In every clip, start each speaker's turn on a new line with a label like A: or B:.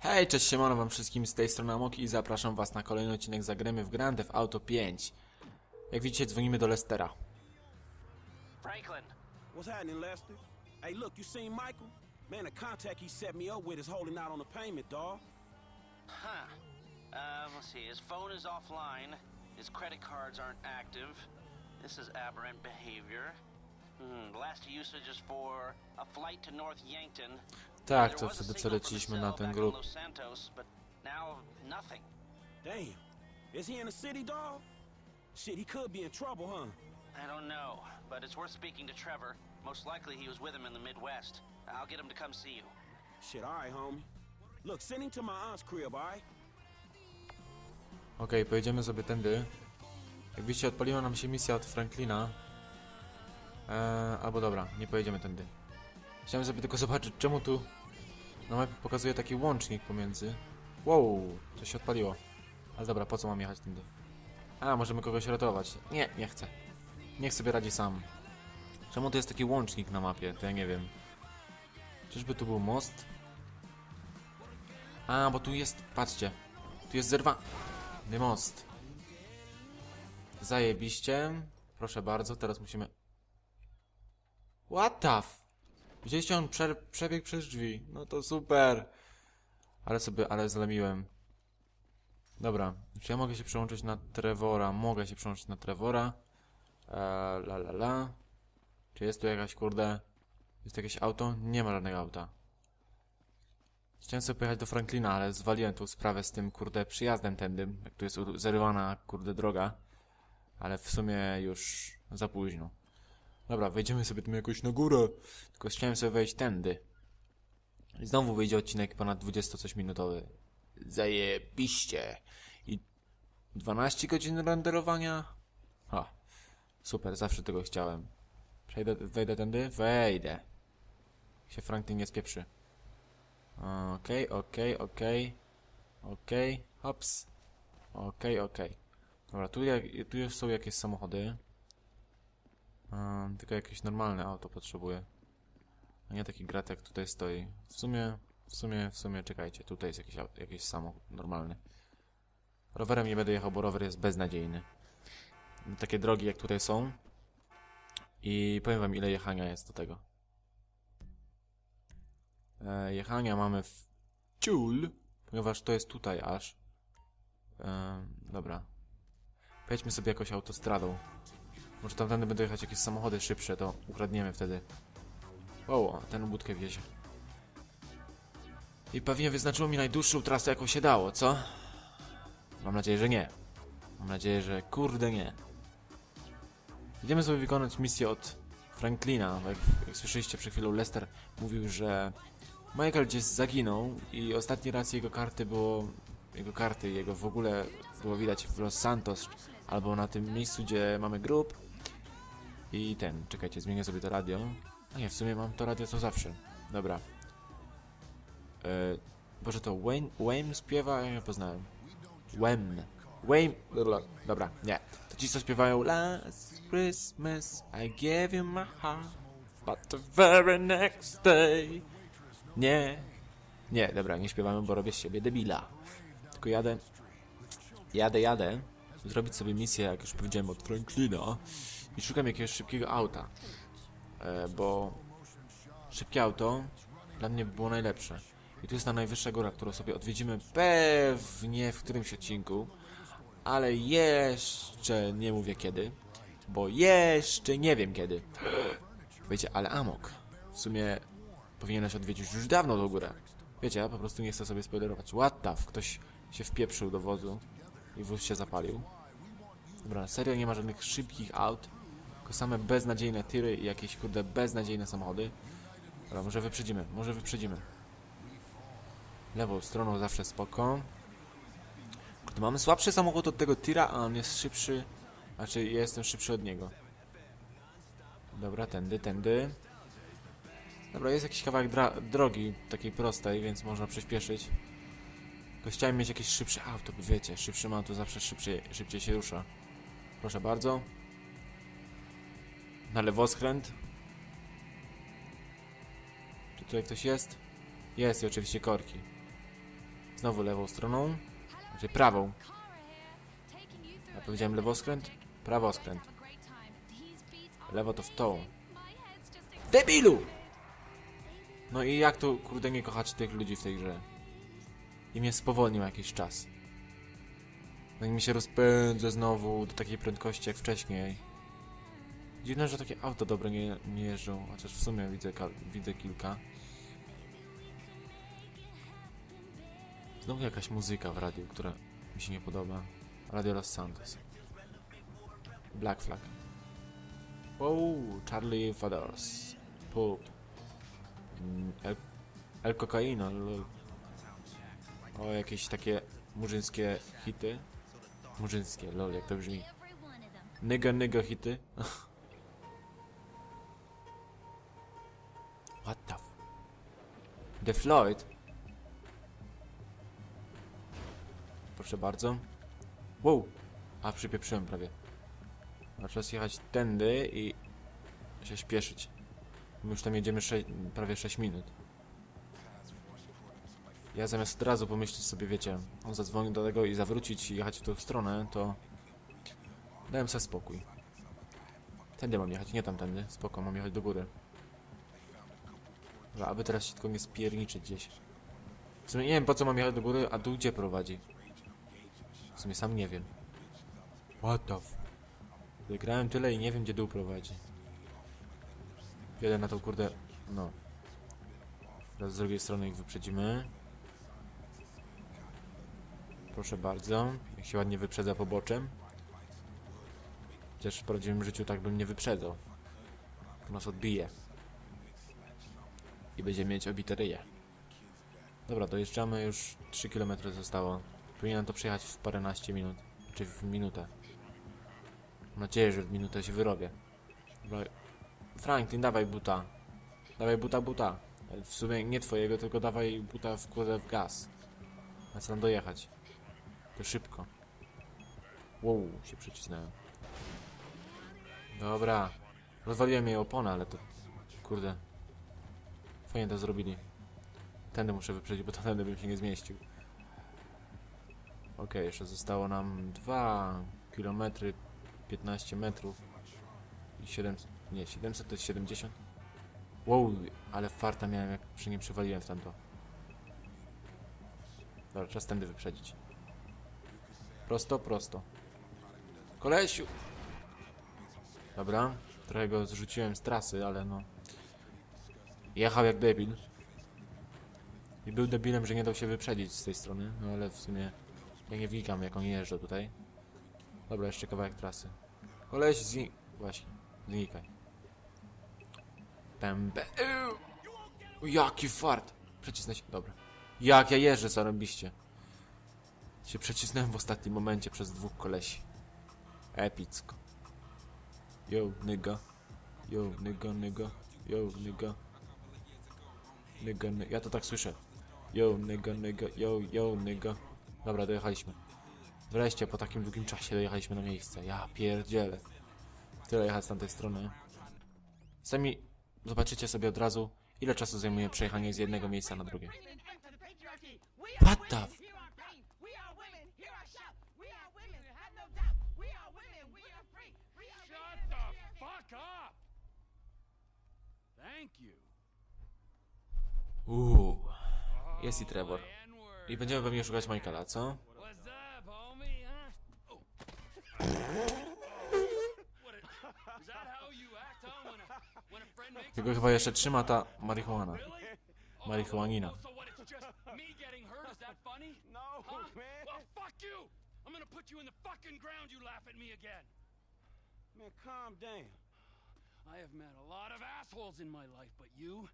A: Hej, cześć, siemano wam wszystkim z tej strony Amok i zapraszam was na kolejny odcinek Zagramy w Grand Theft Auto 5. Jak widzicie, dzwonimy do Lestera.
B: Franklin,
C: What's happening, Lester? Hey, look, you seen Michael? Man, the contact he set me up with is holding out on the payment, dawg.
B: huh? Um, let's see. His phone is offline. His credit cards aren't active. This is aberrant behavior. Hmm. Last usage is for a flight to North Yankton.
A: Tak, to wtedy co leciliśmy na ten.
C: Damn. Is he in the city, dawg? Shit, he could be in trouble, huh?
B: I don't know, but it's worth speaking to Trevor. Most likely he was with him in the Midwest. I'll get him to come see you.
C: Shit, all right, homie. Look, send him to my aunt's crib, all right?
A: Okej, pojedziemy sobie tędy. Jak widzicie, odpaliła nam się misja od Franklina. Eee, albo dobra, nie pojedziemy tędy. Chciałem sobie tylko zobaczyć, czemu tu na mapie pokazuje taki łącznik pomiędzy. Wow, coś się odpaliło. Ale dobra, po co mam jechać tędy? A, możemy kogoś ratować. Nie, nie chcę. Niech sobie radzi sam. Czemu tu jest taki łącznik na mapie? To ja nie wiem. Czyżby tu był most? A, bo tu jest, patrzcie. Tu jest zerwa... most. Zajebiście. Proszę bardzo, teraz musimy... What the f... Widzieliście, on prze przebiegł przez drzwi. No to super. Ale sobie, ale zlemiłem. Dobra, czy ja mogę się przełączyć na Trevora? Mogę się przełączyć na Trevora. Eee, la la la. Czy jest tu jakaś, kurde... Jest tu jakieś auto? Nie ma żadnego auta. Chciałem sobie pojechać do Franklina, ale zwaliłem tą sprawę z tym, kurde, przyjazdem tędy, jak tu jest zarywana, kurde, droga. Ale w sumie już za późno. Dobra, wejdziemy sobie tym jakoś na górę. Tylko chciałem sobie wejść tędy. I znowu wyjdzie odcinek ponad 20 coś minutowy. Zajebiście. I 12 godzin renderowania? Ha. Super, zawsze tego chciałem. Przejdę, wejdę tędy? Wejdę. Się Franklin nie spieprzy. Okej, okej, okej. Okej, hops. Okej, okej. Dobra, tu, tu już są jakieś samochody. Tylko jakieś normalne auto potrzebuję. A nie taki grat jak tutaj stoi. W sumie, w sumie, w sumie, czekajcie. Tutaj jest jakiś, jakiś samochód normalny. Rowerem nie będę jechał, bo rower jest beznadziejny. Takie drogi jak tutaj są. I powiem wam ile jechania jest do tego. E, jechania mamy w ciul, ponieważ to jest tutaj aż. E, dobra. Pojedźmy sobie jakoś autostradą. Może tamtędy będą jechać jakieś samochody szybsze, to ukradniemy wtedy. O, ten budkę wiezie. I pewnie wyznaczyło mi najdłuższą trasę, jaką się dało, co? Mam nadzieję, że nie. Mam nadzieję, że kurde nie. Idziemy sobie wykonać misję od Franklina. Jak, jak słyszeliście przed chwilą, Lester mówił, że Michael gdzieś zaginął i ostatni raz jego karty było... Jego karty, jego w ogóle było widać w Los Santos albo na tym miejscu, gdzie mamy grup. I ten, czekajcie, zmienię sobie to radio. A nie, w sumie mam to radio co zawsze. Dobra. E, Boże, to Wayne, Wayne śpiewa? Ja nie poznałem. Wem. Wayne. Dobra, nie. To ci, co śpiewają Last Christmas I gave you my heart But the very next day Nie. Nie, dobra, nie śpiewamy, bo robię z siebie debila. Tylko jadę... Jadę, jadę. Zrobić sobie misję, jak już powiedziałem, od Franklina. I szukam jakiegoś szybkiego auta. E, bo... Szybkie auto dla mnie było najlepsze. I tu jest ta najwyższa góra, którą sobie odwiedzimy pewnie w którymś odcinku. Ale jeszcze nie mówię kiedy. Bo jeszcze nie wiem kiedy. Wiecie, ale Amok. W sumie powinieneś odwiedzić już dawno tą górę. Wiecie, ja po prostu nie chcę sobie spoilerować. What the f- Ktoś się wpieprzył do wozu i wóz się zapalił. Dobra, serio nie ma żadnych szybkich aut. Tylko same beznadziejne tiry i jakieś kurde beznadziejne samochody. Dobra, może wyprzedzimy, może wyprzedzimy. Lewą stroną zawsze spoko. Kurde, mamy słabszy samochód od tego tira, a on jest szybszy. Znaczy, ja jestem szybszy od niego. Dobra, tędy, tędy. Dobra, jest jakiś kawałek drogi, takiej prostej, więc można przyspieszyć. Tylko chciałem mieć jakieś szybsze auto, wiecie, szybszy auto zawsze szybciej, szybciej się rusza. Proszę bardzo. Na lewoskręt. Czy tutaj ktoś jest? Jest i oczywiście korki. Znowu lewą stroną. Znaczy prawą. Ja powiedziałem lewoskręt? Prawoskręt. Lewo to w tą. Debilu! No i jak tu, kurde, nie kochać tych ludzi w tej grze? I mnie spowolnił jakiś czas. Zanim mi się rozpędzę znowu do takiej prędkości jak wcześniej. Dziwne, że takie auto dobre nie, nie jeżdżą, chociaż w sumie widzę, widzę kilka. Znowu jakaś muzyka w radiu, która mi się nie podoba. Radio Los Santos. Black Flag. Wow, Charlie Fathers. Poop. Mm, El, El Cocaino. O, jakieś takie murzyńskie hity. Murzyńskie, lol, jak to brzmi. Nyga, nyga hity. What the f... The Floyd? Proszę bardzo. Wow! A, przypieprzyłem prawie. A czas jechać tędy i się śpieszyć. My już tam jedziemy sze- prawie 6 minut. Ja zamiast od razu pomyśleć sobie, wiecie, on zadzwonił do tego i zawrócić i jechać w tą stronę, to dałem sobie spokój. Tędy mam jechać, nie tamtędy. Spoko, mam jechać do góry. Dobra, aby teraz się tylko nie spierniczyć gdzieś. W sumie nie wiem po co mam jechać do góry, a tu gdzie prowadzi. W sumie sam nie wiem. What the f... Wygrałem tyle i nie wiem gdzie dół prowadzi. Jadę na tą kurde... No. Teraz z drugiej strony ich wyprzedzimy. Proszę bardzo. Jak się ładnie wyprzedza poboczem. Chociaż w prawdziwym życiu tak bym nie wyprzedzał. Nas odbije. I będziemy mieć obite ryje. Dobra, dojeżdżamy, już 3 km zostało. Powinienem to przejechać w paręnaście minut. Czy w minutę. Mam nadzieję, że w minutę się wyrobię. Dobra. Franklin, dawaj buta. Dawaj buta, buta. W sumie nie twojego, tylko dawaj buta w w gaz. A co nam dojechać? To szybko. Wow, się przycisnąłem. Dobra. Rozwaliłem jej oponę, ale to... Kurde. Fajnie to zrobili. Tędy muszę wyprzedzić, bo tędy bym się nie zmieścił. Okej, jeszcze zostało nam 2 km 15 metrów i 700, nie, 700 to jest 70. Wow, ale farta miałem jak przy nim przywaliłem w tamto. Dobra, czas tędy wyprzedzić. Prosto, prosto. Kolesiu! Dobra, trochę go zrzuciłem z trasy, ale no... Jechał jak debil. I był debilem, że nie dał się wyprzedzić z tej strony, no ale w sumie... Ja nie wnikam jak on jeżdża tutaj. Dobra, jeszcze kawałek trasy. Koleś, zni... Właśnie, znikaj. Pębę... Jaki fart! Przecisnę się, dobra. Jak ja jeżdżę, zarobiście. Się przecisnąłem w ostatnim momencie przez dwóch kolesi. Epicko. Yo, nigga. Yo, nigga, nigga. Yo, nigga. Nigga, nigga. Ja to tak słyszę. Yo, nigga, nigga. Yo, yo, nigga. Dobra, dojechaliśmy. Wreszcie, po takim długim czasie dojechaliśmy na miejsce. Ja pierdzielę. Tyle jechać z tamtej strony. Sami zobaczycie sobie od razu, ile czasu zajmuje przejechanie z jednego miejsca na drugie. What the f-!
D: Thank you.
A: Uuu. Jest i Trevor. I będziemy pewnie szukać Michaela, co? Tylko chyba jeszcze trzyma ta marihuana. Marihuanina.
C: Man. Calm down.
D: I have met a lot of assholes in my life, but you,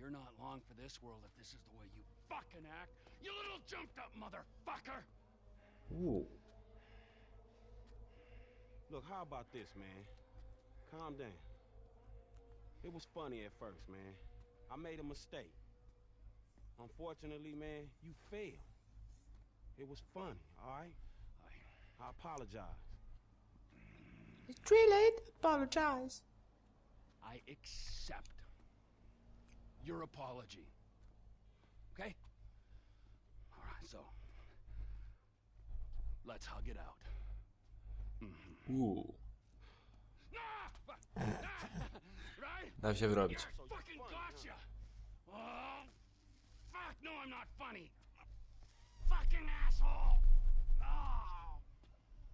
D: you're not long for this world if this is the way you fucking act. You little jumped up motherfucker!
A: Uuu.
C: Look, how about this, man? Calm down. It was funny at first, man. I made a mistake. Unfortunately, man, you failed. It was funny, all right? I apologize.
A: It's too late. Apologize.
D: I accept your apology. Okay? All right, so Let's hug it out. Ah, fu- right?
A: da się wyrobić.
D: Fucking gotcha! Fuck! No, I'm not funny. Fucking asshole! Oh,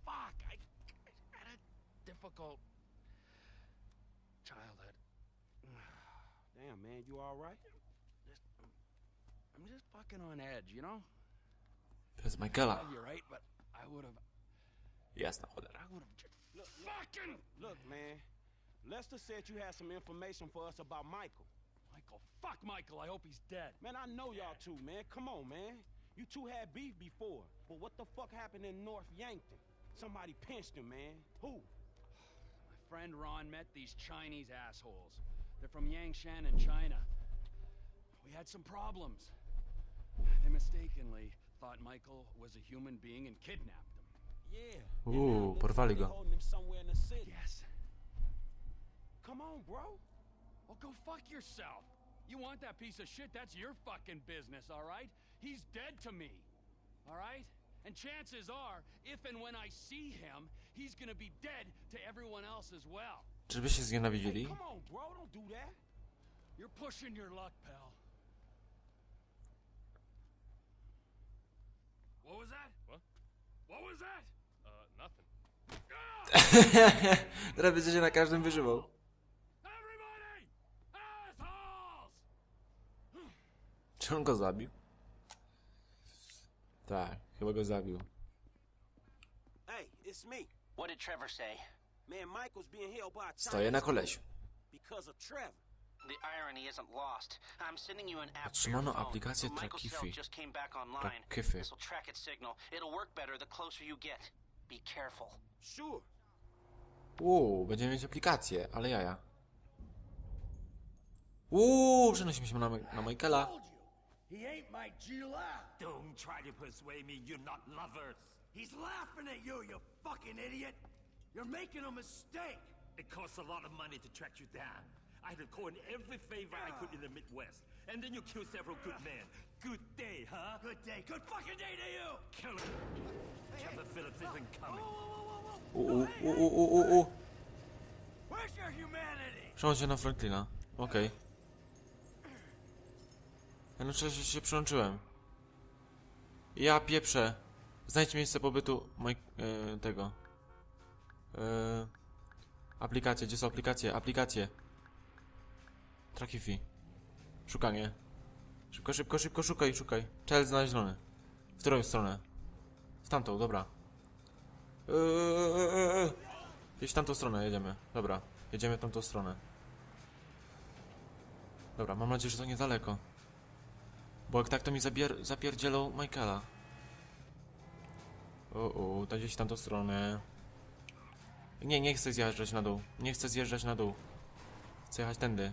D: fuck! I, I had a difficult childhood.
C: Damn, man, you all right?
D: Just, I'm, I'm just fucking on edge, you know.
A: To jest Michaela.
D: You're right, but I would have,
A: Jasna cholera.
D: I would have just fucking
C: Look, man, Lester said you had some information for us about Michael.
D: Michael. Fuck Michael. I hope he's dead.
C: Man, I know y'all two, man. Come on, man. You two had beef before. But what the fuck happened in North Yankton? Somebody pinched him, man. Who?
D: My friend Ron met these Chinese assholes. They're from Yangshan in China. We had some problems. They mistakenly thought Michael was a human being and kidnapped him.
C: Yeah.
A: Ooh,
C: And now
A: porwali go.
C: holding him somewhere in the city.
D: Yes.
C: Come on, bro.
D: Well, go fuck yourself. You want that piece of shit? That's your fucking business, all right? He's dead to me, all right? And chances are, if and when I see him, he's gonna be dead to everyone else as well.
A: Czyżby się znienawidzili?
C: Come on, bro. Don't do that.
D: You're pushing your luck, pal. What was that?
E: What?
D: What was that?
E: Uh, nothing.
A: Teraz będzie się na każdym wyżywał.
D: Everybody! Assholes!
A: Czy on go zabił? Tak, chyba go zabił.
C: Hey, it's me.
B: What did Trevor say?
A: Stoję na kolesiu.
C: because of Trevor.
B: The irony isn't lost. I'm sending you an app for your
A: Otrzymano aplikację
B: Michael's
A: Trackify.
B: cell just came back online.
A: Trackify.
B: This will track its signal. It'll work better the closer you get. Be careful.
C: Sure.
A: Uuu, będziemy mieć aplikację, ale jaja. Uuu, przenosimy się na, na Michaela.
F: He ain't my Gila.
G: Don't try to persuade me you're not lovers.
F: He's laughing at you, you fucking idiot. You're making a mistake.
G: It costs a lot of money to track you down. I had to call in every favor I could in the Midwest. And then you killed several good men. Good day, huh?
F: Good day. Good fucking day to you.
G: Kill him. Trevor Phillips isn't coming.
A: Uuu.
F: Where's your humanity?
A: Się na Franklina. Okej. Ja no przecież się przyłączyłem. Ja pieprzę. Znajdź miejsce pobytu moj... E, tego. E, aplikacje, gdzie są aplikacje? Aplikacje. Trakifi. Szukanie. Szybko, szybko, szybko, szukaj, szukaj. Cel znaleziony. W którą stronę? W tamtą, dobra. Eee, Gdzieś w tamtą stronę jedziemy. Dobra, jedziemy w tamtą stronę. Dobra, mam nadzieję, że to niedaleko. Bo jak tak to mi zabier zapierdzielą Michaela. O, o, to gdzieś w tamtą stronę. Nie, nie chcę zjeżdżać na dół. Nie chcę zjeżdżać na dół. Chcę jechać tędy.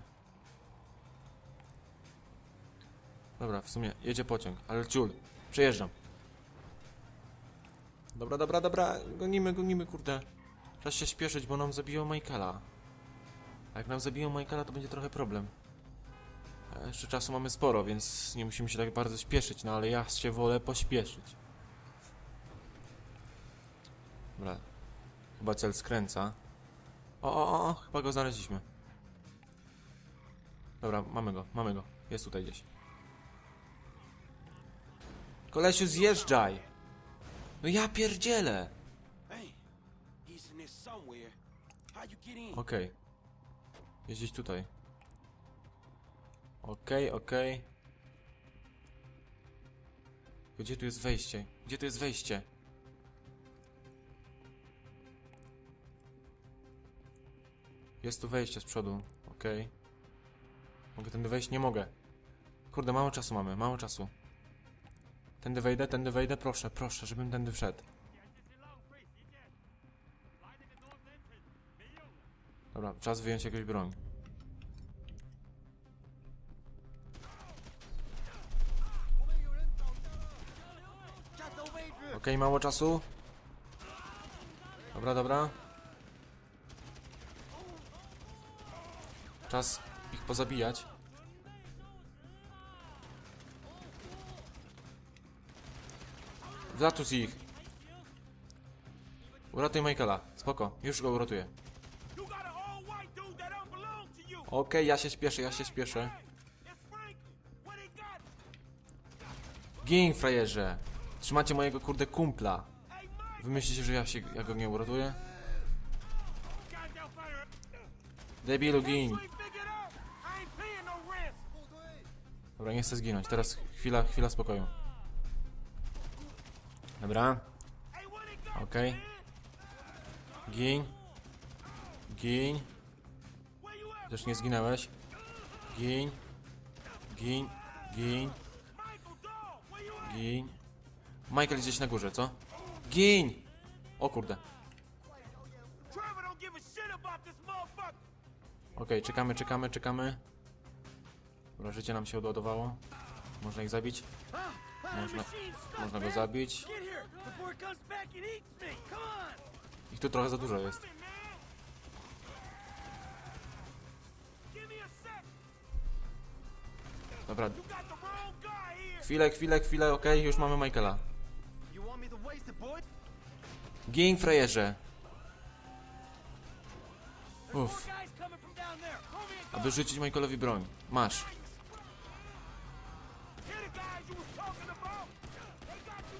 A: Dobra, w sumie jedzie pociąg, ale ciul. Przejeżdżam. Dobra, dobra, dobra. Gonimy, gonimy, kurde. Czas się śpieszyć, bo nam zabiją Michaela. A jak nam zabiją Michaela, to będzie trochę problem. A jeszcze czasu mamy sporo, więc nie musimy się tak bardzo śpieszyć, no ale ja się wolę pośpieszyć. Dobra. Chyba cel skręca. O, o, o, chyba go znaleźliśmy. Dobra, mamy go, mamy go. Jest tutaj gdzieś. Kolesiu, zjeżdżaj! No ja pierdzielę! Okej. Jest gdzieś tutaj. Okej, okej. Gdzie tu jest wejście? Gdzie tu jest wejście? Jest tu wejście z przodu. Okej. Mogę tędy wejść? Nie mogę. Kurde, mało czasu mamy, mało czasu. Tędy wejdę, tędy wejdę, proszę, proszę, żebym tędy wszedł. Dobra, czas wyjąć jakąś broń. Okej, mało czasu. Dobra, dobra. Czas ich pozabijać. Zatus ich. Uratuj Michaela. Spoko, już go uratuję. Okej, ja się śpieszę, ja się śpieszę. Gin, frajerze. Trzymacie mojego kurde kumpla.
C: Hey, Mike.
A: Wy myślicie, że ja, się, ja go nie uratuję? Debilu, gin. Dobra, nie chcę zginąć. Teraz chwila, chwila spokoju. Dobra, okej.
C: man?
A: Gin. Gin. Też nie zginęłeś. Gin. Gin. Gin. Gin. Michael gdzieś na górze, co? Gin! O kurde. Okej, czekamy, czekamy, czekamy. Dobra, życie nam się odładowało. Można ich zabić. Można, można go zabić. Ich tu trochę za dużo jest. Dobra, chwilę, chwilę, chwilę, okej, już mamy Michaela. Gin, frajerze. Uff, aby rzucić Michaelowi broń. Masz.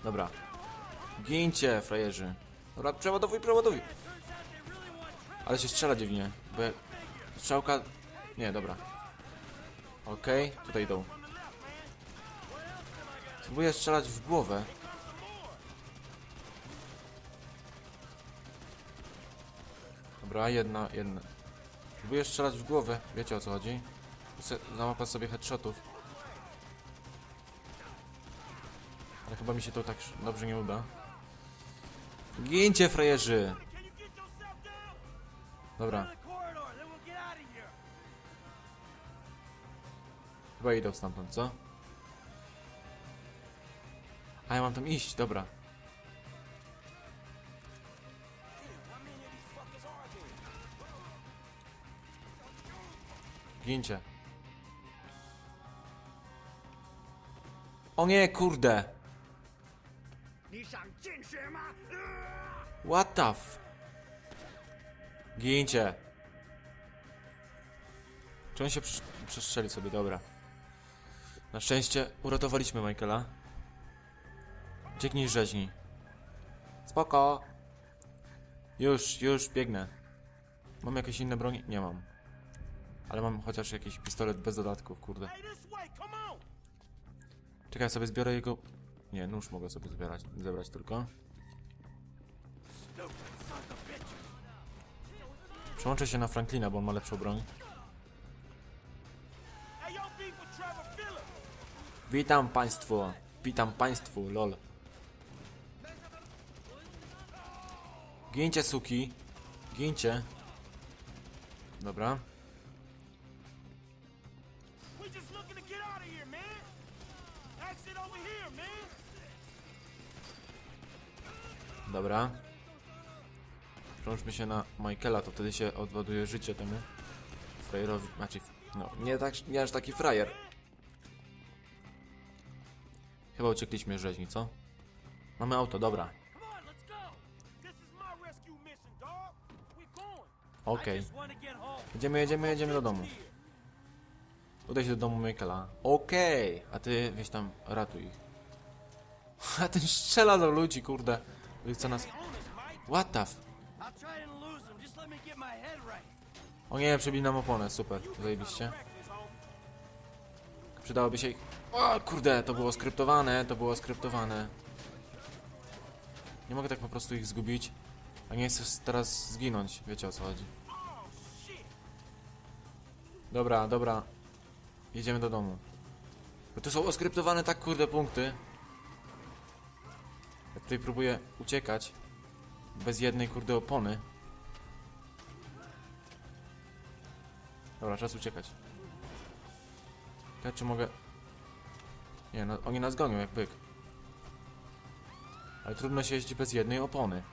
A: Dobra. Gincie, frajerzy. Dobra, przeładowuj, przeładowuj. Ale się strzela dziwnie, bo jak... Strzałka... Nie, dobra. Okej, tutaj idą. Spróbuję strzelać w głowę. Dobra, jedna, jedna. Próbuję strzelać w głowę, wiecie o co chodzi. Chcę załapać sobie headshotów. Ale chyba mi się to tak dobrze nie uda. Gincie,
C: down?
A: Dobra. Chyba idą stamtąd, co? A ja mam tam iść, dobra. Gincie. O nie, kurde! What the f... Gincie. Czy on się przesz przestrzeli sobie, dobra. Na szczęście uratowaliśmy Michaela. Ucieknij z rzeźni. Spoko. Już, już, biegnę. Mam jakieś inne broni? Nie mam. Ale mam chociaż jakiś pistolet bez dodatków, kurde. Czekaj, sobie zbiorę jego nie, nóż mogę sobie zbierać, zebrać tylko. Przełączę się na Franklina, bo on ma lepszą broń. Witam państwu! Witam państwu, lol. Gincie, suki. Gincie. Dobra. Dobra. Przełączmy się na Michaela, to wtedy się odładuje życie temu frajerowi. Znaczy, no, nie, tak, nie aż taki frajer. Chyba uciekliśmy z rzeźni, co? Mamy auto, dobra. Okej.
F: Home.
A: Jedziemy, jedziemy, jedziemy do domu. Udaj się do domu Michaela. Okej, a ty weź tam ratuj ich. A ten strzela do ludzi, kurde. Chce nas... What the f... O nie, przebili nam oponę, super, zajebiście. Przydałoby się ich... O kurde, to było skryptowane, to było skryptowane. Nie mogę tak po prostu ich zgubić. A nie chcę teraz zginąć, wiecie o co chodzi. Dobra, dobra. Jedziemy do domu. Bo tu są oskryptowane tak kurde punkty. Tutaj próbuję uciekać. Bez jednej kurde opony. Dobra, czas uciekać. Ja czy mogę... Nie, no, oni nas gonią jak byk. Ale trudno się jeździ bez jednej opony.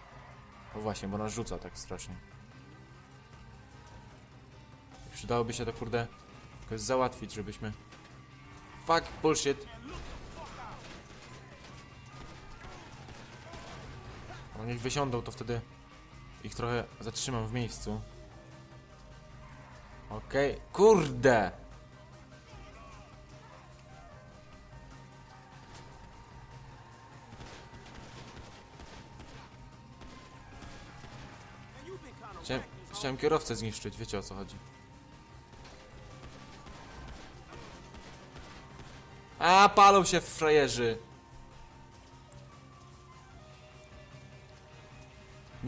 A: O właśnie, bo nas rzuca tak strasznie. Przydałoby się to kurde jakoś załatwić, żebyśmy... Fuck, bullshit. No niech wysiądą, to wtedy ich trochę zatrzymam w miejscu. Okej, kurde!
C: Kind of
A: Chciałem, chciałem kierowcę zniszczyć, wiecie o co chodzi. A, palą się frajerzy!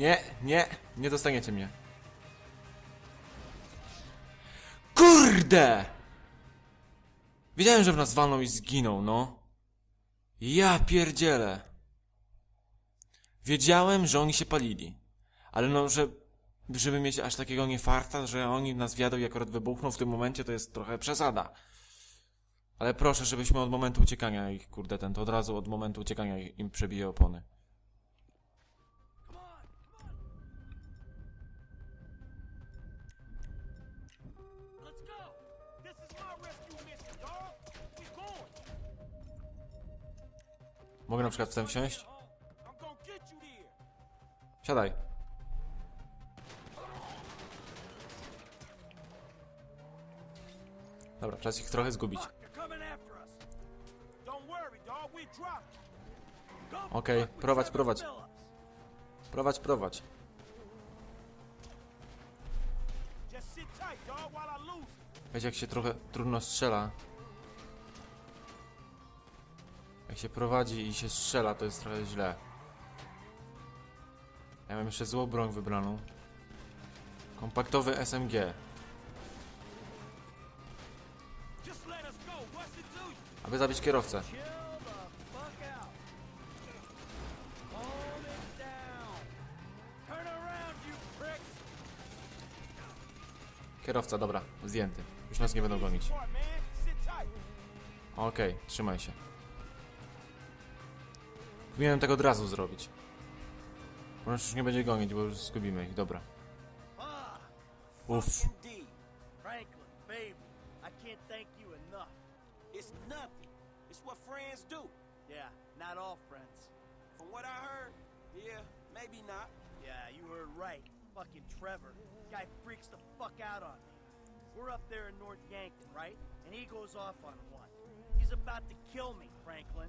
A: Nie, nie, nie dostaniecie mnie. Kurde! Wiedziałem, że w nas walną i zginą, no. Ja pierdzielę. Wiedziałem, że oni się palili. Ale no, że żeby mieć aż takiego niefarta, że oni nas wiadą i akurat wybuchną w tym momencie, to jest trochę przesada. Ale proszę, żebyśmy od momentu uciekania ich, kurde, ten, to od razu od momentu uciekania im przebije opony. Mogę na przykład w ten wsiąść? Siadaj. Dobra, czas ich trochę zgubić. Okej,
F: with
A: prowadź, prowadź. Prowadź, prowadź. Wiecie, jak się trochę trudno strzela. Jak się prowadzi i się strzela, to jest trochę źle. Ja mam jeszcze złą broń wybraną. Kompaktowy SMG. Aby zabić kierowcę. Kierowca, dobra, zdjęty. Już nas nie będą gonić. Okej, trzymaj się. Powinienem tego od razu zrobić. Bo już nie będzie gonić, bo już zgubimy ich, dobra. Uff.
F: Yeah, not all friends.
C: From what I heard, yeah, maybe not.
F: Yeah, you heard right. Fucking Trevor. Guy freaks the fuck out on me. We're up there in North Yankton, right? And he goes off on one. He's about to kill me, Franklin.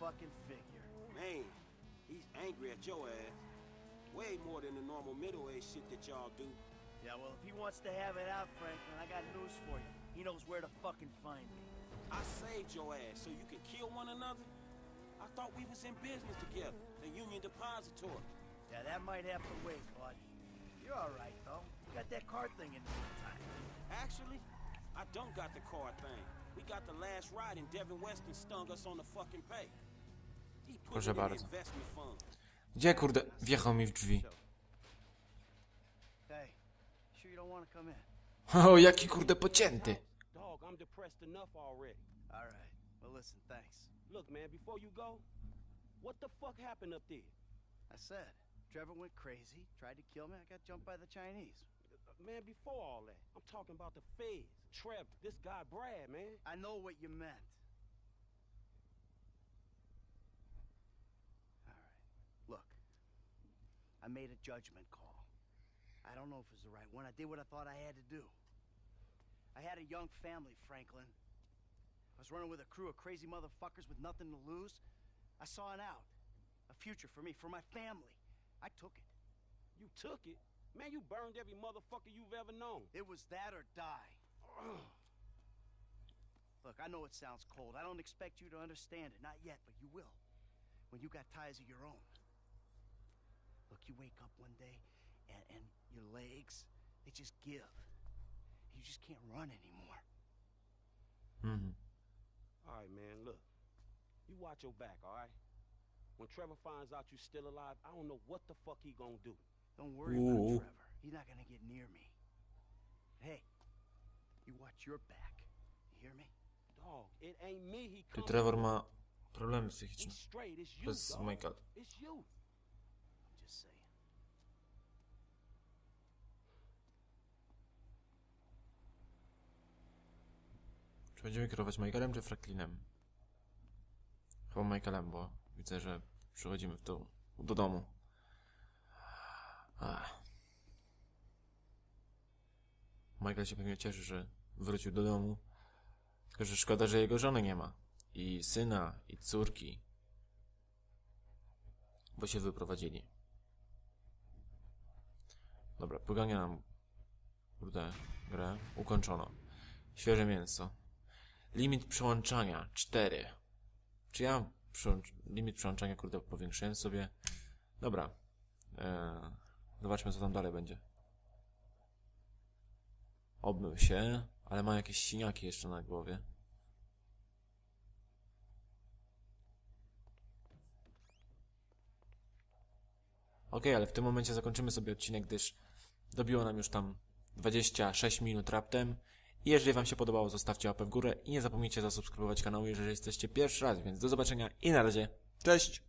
F: Fucking figure.
C: Man, he's angry at your ass. Way more than the normal middle-aged shit that y'all do.
F: Yeah, well, if he wants to have it out, Franklin, I got news for you. He knows where to fucking find me.
C: I saved your ass so you could kill one another. I thought we was in business together, the Union Depository.
F: Yeah, that might have to wait, bud. You're all right, though. You got that card thing in the meantime.
C: Actually, I don't got the card thing. We got the last ride and Devin Weston stung us on the fucking pay. He
A: Proszę bardzo.
C: investment.
A: Gdzie, kurde, wjechał mi w drzwi?
F: Hey, sure you don't want to come in?
A: O, jaki kurde pocięty.
C: Dog, I'm depressed enough already.
F: All right. Well, listen, thanks.
C: Look, man, before you go, what the fuck happened up there?
F: I said, Trevor went crazy, tried to kill me. I got jumped by the Chinese.
C: Man, before all that, I'm talking about the feds. Trevor, this guy Brad, man.
F: I know what you meant. All right. Look, I made a judgment call. I don't know if it was the right one. I did what I thought I had to do. I had a young family, Franklin. I was running with a crew of crazy motherfuckers with nothing to lose. I saw an out, a future for me, for my family. I took it.
C: You took it. Man, you burned every motherfucker you've ever known.
F: It was that or die. Look, I know it sounds cold. I don't expect you to understand it. Not yet, but you will. When you got ties of your own. Look, you wake up one day and, and your legs, they just give. You just can't run anymore.
A: Mm-hmm.
C: All right, man, look. You watch your back, all right? When Trevor finds out you're still alive, I don't know what the fuck he gonna do.
F: Don't worry about Trevor. he's not gonna get near me. Hey, you watch your back. You hear me?
C: Dog, it ain't me he
A: Ty
C: come
A: Trevor ma problemy psychiczne. To jest. Michael. Czy będziemy kierować Michaelem czy Franklinem? Chyba Michaelem, bo widzę, że przychodzimy w do domu. Ach. Michael się pewnie cieszy, że wrócił do domu. Tylko, że szkoda, że jego żony nie ma. I syna, i córki. Bo się wyprowadzili. Dobra, pogania nam kurde, grę. Ukończono. Świeże mięso. Limit przełączania 4. Czy ja przełącz... limit przełączania kurde powiększyłem sobie? Dobra. Eee, zobaczmy co tam dalej będzie. Obmył się, ale ma jakieś siniaki jeszcze na głowie. Okej, ale w tym momencie zakończymy sobie odcinek, gdyż dobiło nam już tam 26 minut raptem. I jeżeli Wam się podobało, zostawcie łapę w górę i nie zapomnijcie zasubskrybować kanału, jeżeli jesteście pierwszy raz, więc do zobaczenia i na razie. Cześć!